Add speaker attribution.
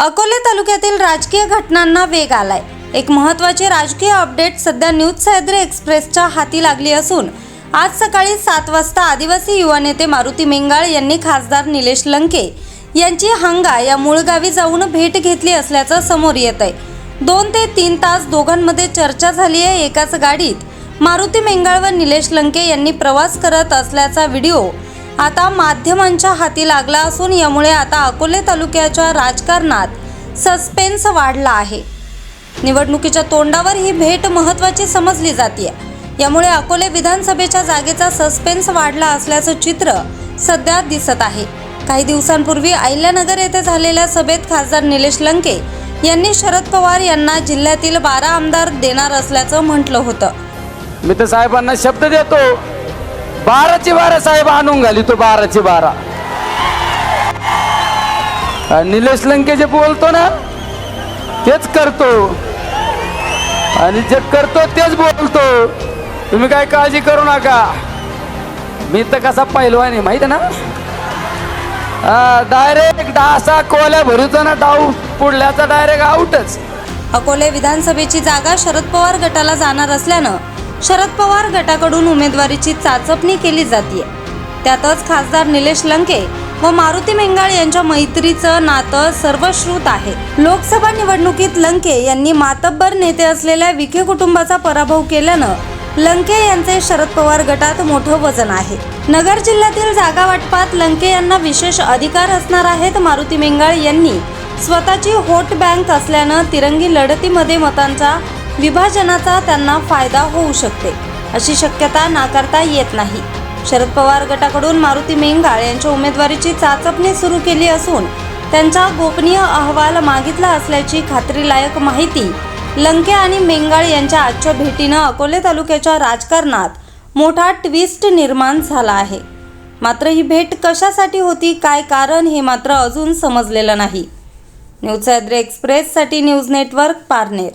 Speaker 1: अकोले तालुक्यातील राजकीय घटनांना वेग आलाय. एक महत्त्वाचे राजकीय अपडेट सध्या न्यूज सह्याद्री एक्सप्रेसच्या हाती लागली असून आज सकाळी सात वाजता आदिवासी युवा नेते मारुती मेंगाळ यांनी खासदार निलेश लंके यांची हंगा या मूळ गावी जाऊन भेट घेतली असल्याचं समोर येत आहे. दोन ते तीन तास दोघांमध्ये चर्चा झाली आहे एकाच गाडीत. मारुती मेंगाळ व निलेश लंके यांनी प्रवास करत असल्याचा व्हिडिओ आता माध्यमांच्या हाती लागला असून यामुळे आता अकोले तालुक्याच्या राजकारणात सस्पेन्स वाढला आहे. निवडणुकीच्या तोंडावर ही भेट महत्त्वाची समजली जाते यामुळे अकोले विधानसभेच्या जागेचा सस्पेन्स वाढला असल्याचं चित्र सध्या दिसत आहे. काही दिवसांपूर्वी अहिल्यानगर येथे झालेल्या सभेत खासदार निलेश लंके यांनी शरद पवार यांना जिल्ह्यातील बारा आमदार देणार असल्याचं म्हटलं होतं.
Speaker 2: मी तर साहेबांना शब्द देतो. बाराची बारा साहेब आणून घाली तो बाराचे बारा. निलेश लंके जे बोलतो ना तेच करतो. आणि जे करतो तेच बोलतो. तुम्ही काय काळजी करू नका. मी तर कसा पहिलवान आहे माहीत ना? डायरेक्ट असा कोल्या भरूचा ना डाऊ पुढल्याचा डायरेक्ट आउटच
Speaker 1: अकोले विधानसभेची जागा शरद पवार गटाला जाणार असल्यानं शरद पवार गटाकडून उमेदवारीची चाचपणी केली जाते त्यातच खासदार निलेश लंके व मारुती मेंगाळ यांच्या मैत्रीचं नातं सर्वश्रुत आहे. लोकसभा निवडणुकीत लंके यांनी मातब्बर नेते असलेल्या विखे कुटुंबाचा पराभव केल्यानं लंके यांचे शरद पवार गटात मोठं वजन आहे. नगर जिल्ह्यातील जागा वाटपात लंके यांना विशेष अधिकार असणार आहेत मारुती मेंगाळ यांनी. स्वतःची होट बँक असल्यानं तिरंगी लढतीमध्ये मतांचा विभाजनाचा त्यांना फायदा होऊ शकते अशी शक्यता नाकारता येत नाही. शरद पवार गटाकडून मारुती मेंगाळ यांच्या उमेदवारीची चाचपणी सुरू केली असून त्यांचा गोपनीय अहवाल मागितला असल्याची खात्रीलायक माहिती लंके आणि मेंगाळ यांच्या आजच्या भेटीनं अकोले तालुक्याच्या राजकारणात मोठा ट्विस्ट निर्माण झाला आहे. मात्र ही भेट कशासाठी होती काय कारण हे मात्र अजून समजलेलं नाही. न्यूज सह्याद्री एक्सप्रेससाठी न्यूज नेटवर्क पारनेर.